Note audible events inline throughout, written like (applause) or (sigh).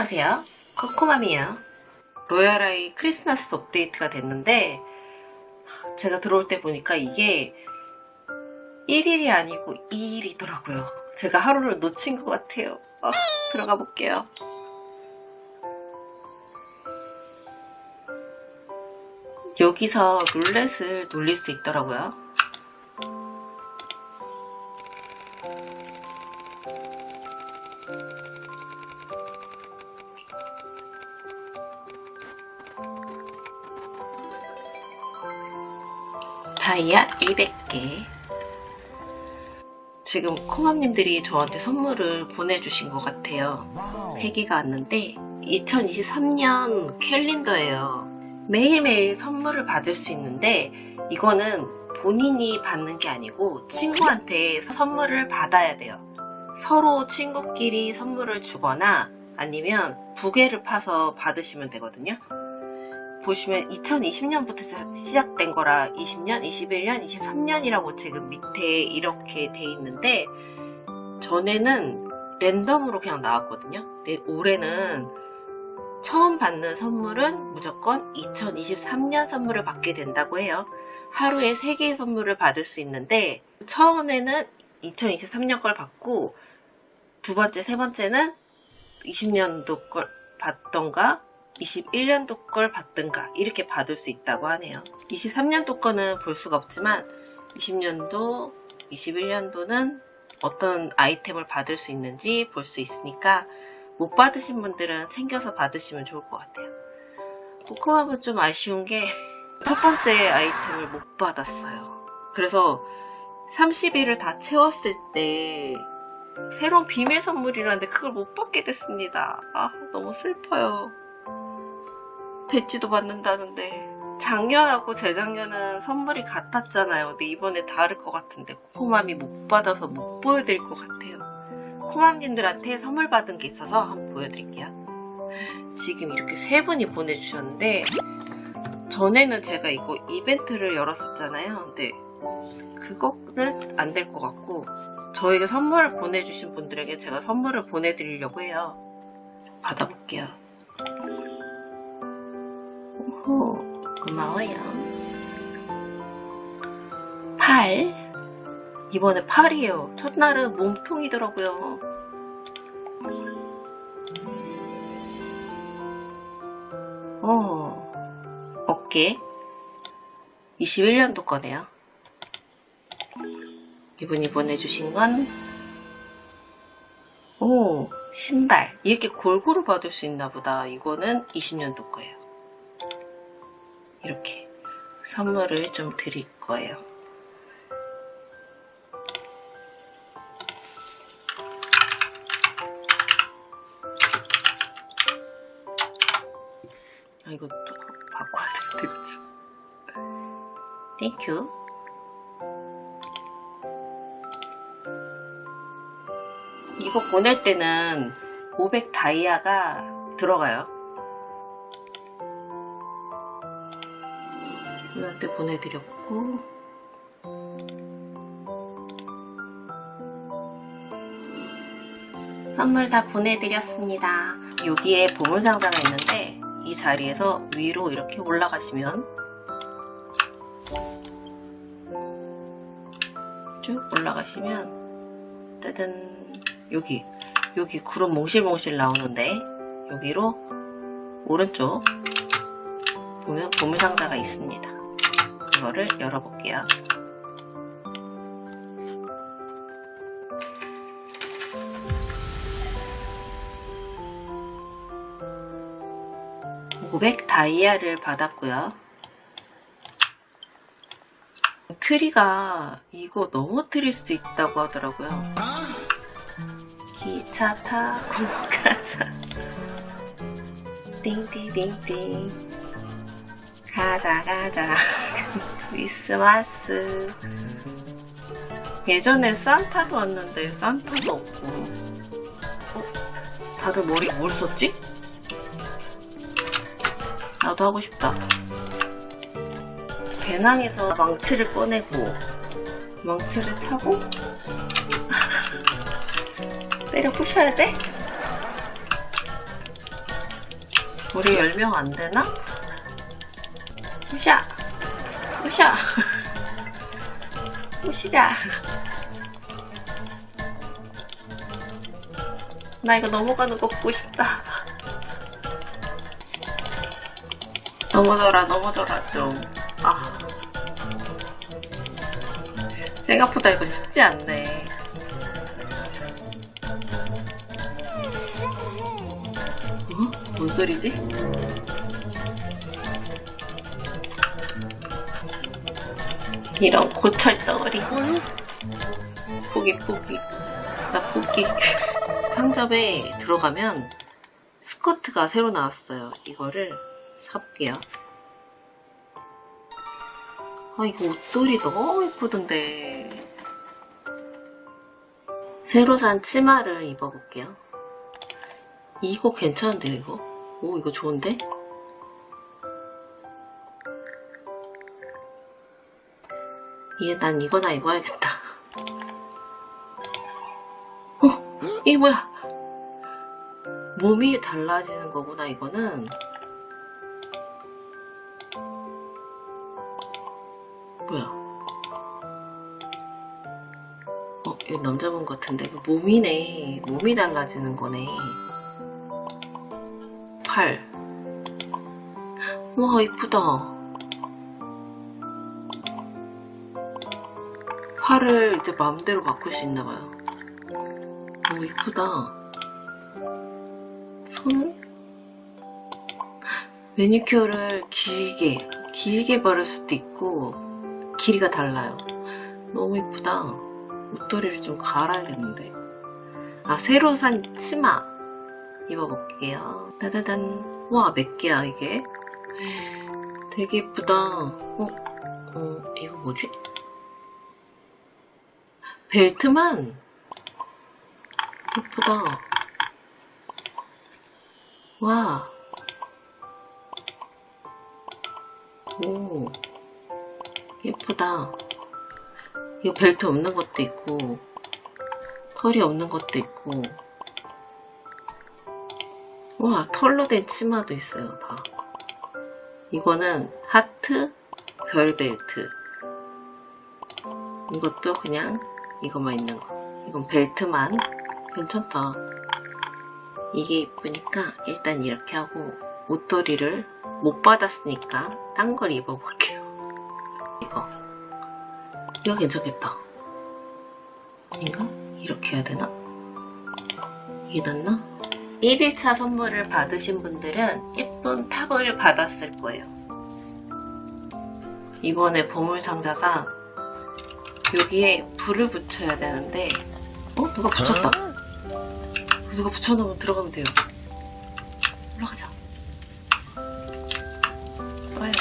안녕하세요. 코코맘이에요. 로얄아이 크리스마스 업데이트가 됐는데 제가 들어올 때 보니까 이게 1일이 아니고 2일이더라고요. 제가 하루를 놓친 것 같아요. 아, 들어가 볼게요. 여기서 룰렛을 돌릴 수 있더라고요. 다이아 200개. 지금 콩맘님들이 저한테 선물을 보내주신 것 같아요. 3개가 왔는데 2023년 캘린더예요. 매일매일 선물을 받을 수 있는데 이거는 본인이 받는 게 아니고 친구한테 선물을 받아야 돼요. 서로 친구끼리 선물을 주거나 아니면 부계를 파서 받으시면 되거든요. 보시면 2020년부터 시작된 거라 20년, 21년, 23년이라고 지금 밑에 이렇게 돼 있는데 전에는 랜덤으로 그냥 나왔거든요. 근데 올해는 처음 받는 선물은 무조건 2023년 선물을 받게 된다고 해요. 하루에 3개의 선물을 받을 수 있는데 처음에는 2023년 걸 받고 두 번째, 세 번째는 20년도 걸 받던가 21년도 걸 받든가 이렇게 받을 수 있다고 하네요. 23년도 거는 볼 수가 없지만 20년도, 21년도는 어떤 아이템을 받을 수 있는지 볼 수 있으니까 못 받으신 분들은 챙겨서 받으시면 좋을 것 같아요. 코코맘은 좀 아쉬운 게 (laughs) 첫 번째 아이템을 못 받았어요. 그래서 30일을 다 채웠을 때 새로운 비밀 선물이라는데 그걸 못 받게 됐습니다. 아, 너무 슬퍼요. 배지도 받는다는데 작년하고 재작년은 선물이 같았잖아요. 근데 이번에 다를 것 같은데 코코맘이 못 받아서 못 보여드릴 것 같아요. 코맘님들한테 선물 받은 게 있어서 한번 보여드릴게요. 지금 이렇게 세 분이 보내주셨는데 전에는 제가 이거 이벤트를 열었었잖아요. 근데 그거는 안 될 것 같고 저에게 선물을 보내주신 분들에게 제가 선물을 보내드리려고 해요. 받아볼게요. 오호, 고마워요. 8. 이번에 8이에요. 첫날은 몸통이더라고요. 어, 어깨. 21년도 거네요. 이분이 보내주신 건, 오, 신발. 이렇게 골고루 받을 수 있나 보다. 이거는 20년도 거예요. 이렇게 선물을 좀 드릴 거예요. 아, 이거 또 바꿔야 되는데, 그쵸? 땡큐. 이거 보낼 때는 500 다이아가 들어가요. 이한테 보내드렸고 선물 다 보내드렸습니다. 여기에 보물상자가 있는데 이 자리에서 위로 이렇게 올라가시면 쭉 올라가시면 따단 여기 여기 구름 몽실몽실 나오는데 여기로 오른쪽 보면 보물상자가 있습니다. 이거를 열어볼게요. (500) 다이아를 받았고요. 트리가 이거 넘어뜨릴 수 있다고 하더라고요. 기차 타고 가자 띵띵띵띵 가자 가자 크리스마스 예전에 산타도 왔는데 산타도 없고 어? 다들 머리 뭘 썼지? 나도 하고 싶다 배낭에서 망치를 꺼내고 망치를 차고 (laughs) 때려 부셔야 돼? 우리 10명 안 되나? 우샤! 우샤! 우시자! 나 이거 넘어가는 거 보고 싶다. 넘어져라, 넘어져라, 좀. 아. 생각보다 이거 쉽지 않네. 어? 뭔 소리지? 이런 고철 덩어리. 포기, 포기. 나 포기. (laughs) 상점에 들어가면 스커트가 새로 나왔어요. 이거를 사볼게요. 아, 이거 옷돌이 너무 예쁘던데. 새로 산 치마를 입어볼게요. 이거 괜찮은데요, 이거? 오, 이거 좋은데? 얘, 난 이거나 입어야겠다. 어, 이게 뭐야? 몸이 달라지는 거구나, 이거는. 뭐야? 어, 이거 남자분 같은데. 이거 몸이네. 몸이 달라지는 거네. 팔. 와, 이쁘다. 팔을 이제 마음대로 바꿀 수 있나봐요. 오, 이쁘다. 손? 매니큐어를 길게, 길게 바를 수도 있고, 길이가 달라요. 너무 이쁘다. 옷도리를 좀 갈아야겠는데. 아, 새로 산 치마. 입어볼게요. 따다단. 와, 몇 개야, 이게? 되게 이쁘다. 어, 어, 이거 뭐지? 벨트만 예쁘다. 와. 오. 예쁘다. 이거 벨트 없는 것도 있고, 털이 없는 것도 있고, 와, 털로 된 치마도 있어요, 다. 이거는 하트 별 벨트. 이것도 그냥 이것만 있는 거. 이건 벨트만. 괜찮다. 이게 이쁘니까 일단 이렇게 하고 옷도리를 못 받았으니까 딴 걸 입어볼게요. 이거. 이거 괜찮겠다. 아닌가? 이렇게 해야 되나? 이게 낫나? 1일차 선물을 받으신 분들은 예쁜 탑을 받았을 거예요. 이번에 보물상자가 여기에 불을 붙여야 되는데 어? 누가 붙였다. 누가 붙여놓으면 들어가면 돼요. 올라가자. 빨리.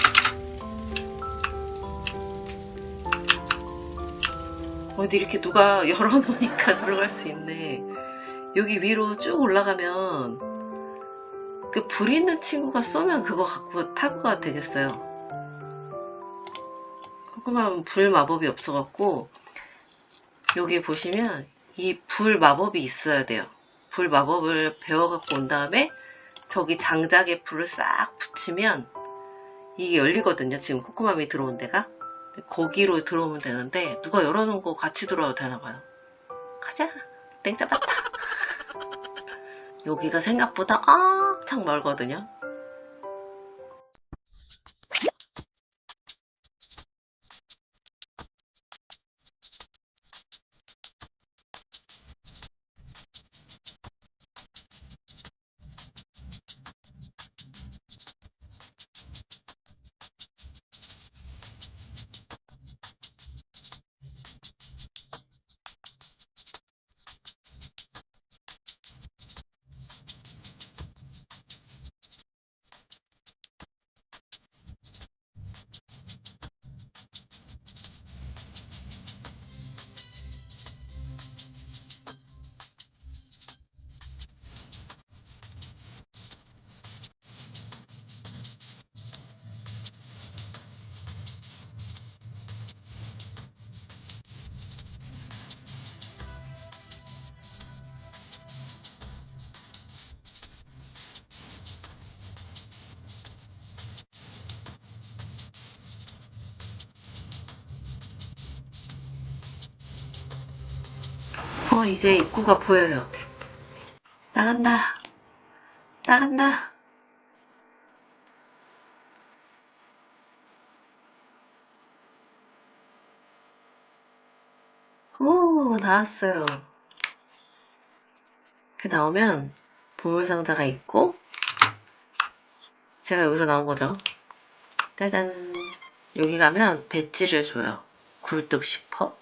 어디 이렇게 누가 열어놓으니까 (laughs) 들어갈 수 있네. 여기 위로 쭉 올라가면 그 불 있는 친구가 쏘면 그거 갖고 타고 가 되겠어요 조그만 불 마법이 없어갖고 여기 보시면 이 불 마법이 있어야 돼요. 불 마법을 배워갖고 온 다음에 저기 장작에 불을 싹 붙이면 이게 열리거든요. 지금 코코맘이 들어온 데가 거기로 들어오면 되는데 누가 열어놓은 거 같이 들어와도 되나봐요. 가자. 땡 잡았다. (laughs) 여기가 생각보다 엄청 멀거든요. 어, 이제 입구가 보여요. 나간다. 나간다. 오, 나왔어요. 그 나오면 보물상자가 있고, 제가 여기서 나온 거죠. 짜잔. 여기 가면 배지를 줘요. 굴뚝 10퍼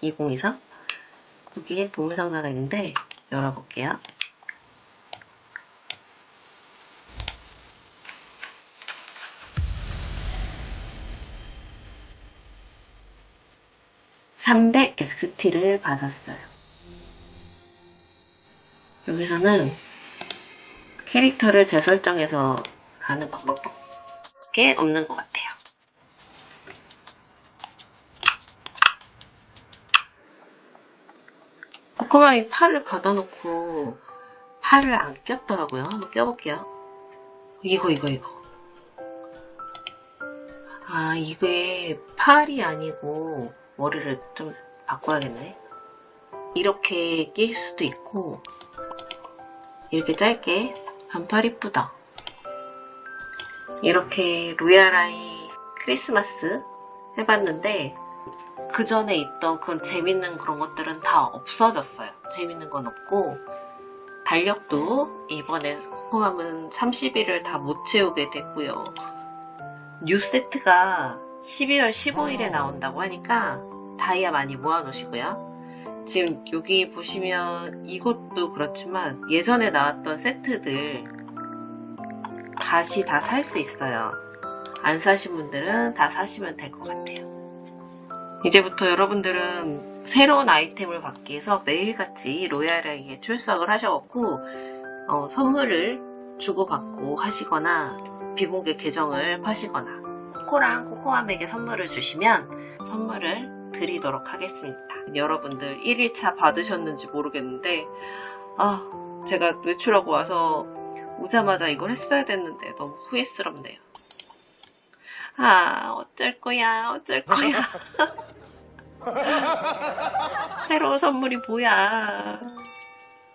2023. 여기에 보물상자가 있는데, 열어볼게요. (300 XP를) 받았어요. 여기서는 캐릭터를 재설정해서 가는 방법밖에 없는 것 같아요. 코코맘이 팔을 받아놓고 팔을 안 꼈더라고요. 한번 껴볼게요. 이거 이거 이거. 아 이게 팔이 아니고 머리를 좀 바꿔야겠네. 이렇게 낄 수도 있고 이렇게 짧게 반팔 이쁘다. 이렇게 로얄아이 크리스마스 해봤는데 그 전에 있던 그런 재밌는 그런 것들은 다 없어졌어요. 재밌는 건 없고 달력도 이번에 코코맘은 30일을 다 못 채우게 됐고요. 뉴 세트가 12월 15일에 나온다고 하니까 다이아 많이 모아놓으시고요. 지금 여기 보시면 이것도 그렇지만 예전에 나왔던 세트들 다시 다 살 수 있어요. 안 사신 분들은 다 사시면 될 것 같아요. 이제부터 여러분들은 새로운 아이템을 받기 위해서 매일같이 로얄에게 출석을 하셔갖고 어, 선물을 주고받고 하시거나 비공개 계정을 파시거나 코코랑 코코맘에게 선물을 주시면 선물을 드리도록 하겠습니다. 여러분들 1일차 받으셨는지 모르겠는데 아 제가 외출하고 와서 오자마자 이걸 했어야 됐는데 너무 후회스럽네요. 아 어쩔 거야 어쩔 거야. (laughs) 새로운 선물이 뭐야.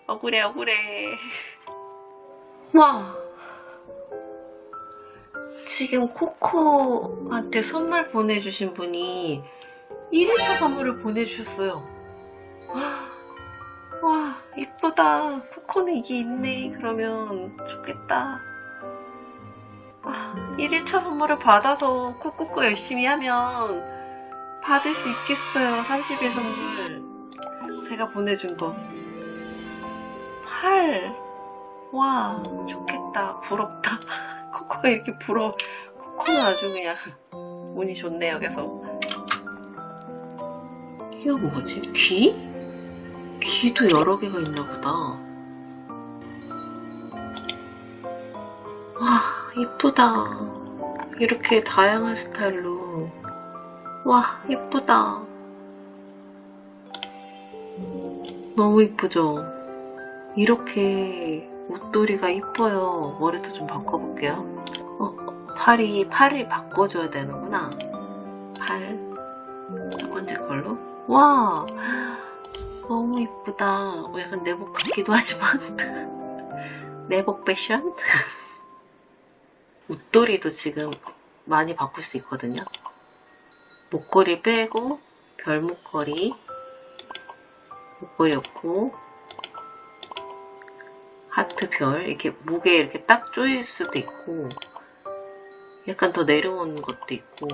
억울해 억울해. 와. 지금 코코한테 선물 보내주신 분이 1일차 선물을 보내주셨어요. 와 이쁘다. 코코는 이게 있네. 그러면 좋겠다 아, 1일차 선물을 받아서 콕콕콕 열심히 하면 받을 수 있겠어요. 30일 선물. 제가 보내준 거. 8. 와, 좋겠다. 부럽다. (laughs) 코코가 이렇게 부러워. 코코는 아주 그냥 운이 좋네요, 계속. 이거 뭐지? 귀? 귀도 여러 개가 있나 보다. 이쁘다. 이렇게 다양한 스타일로. 와, 이쁘다. 너무 이쁘죠? 이렇게 옷도리가 이뻐요. 머리도 좀 바꿔볼게요. 어, 팔이, 팔을 바꿔줘야 되는구나. 팔. 첫 번째 걸로. 와! 너무 이쁘다. 어, 약간 내복 같기도 하지만. (laughs) 내복 패션? (laughs) 옷도리도 지금 많이 바꿀 수 있거든요. 목걸이 빼고 별 목걸이 목걸이 없고 하트 별 이렇게 목에 이렇게 딱 조일 수도 있고 약간 더 내려온 것도 있고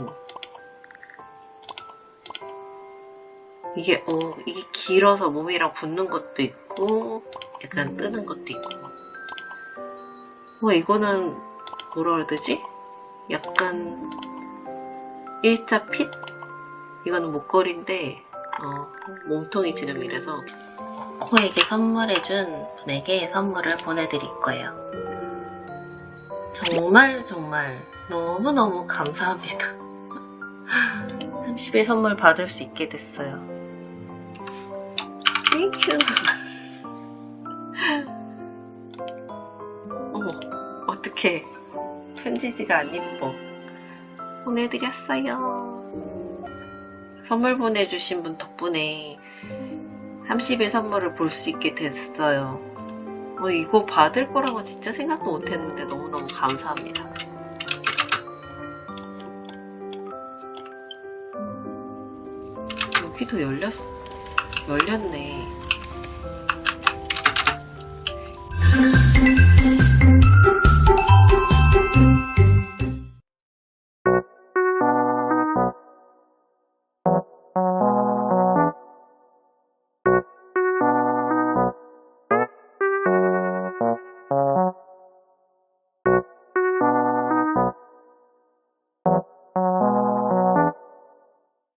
이게 어 이게 길어서 몸이랑 붙는 것도 있고 약간 뜨는 것도 있고 와 이거는 뭐라 그래야 되지? 약간 일자 핏? 이거는 목걸이인데 어, 몸통이 지금 이래서 코에게 선물해준 분에게 선물을 보내드릴 거예요. 정말 정말 너무너무 감사합니다. (laughs) 30일 선물 받을 수 있게 됐어요. 땡큐. (laughs) 어머, 어떡해. 편지지가 안 이뻐. 보내드렸어요. 선물 보내주신 분 덕분에 30일 선물을 볼 수 있게 됐어요. 어, 이거 받을 거라고 진짜 생각도 못 했는데 너무너무 감사합니다. 여기도 열렸, 열렸네.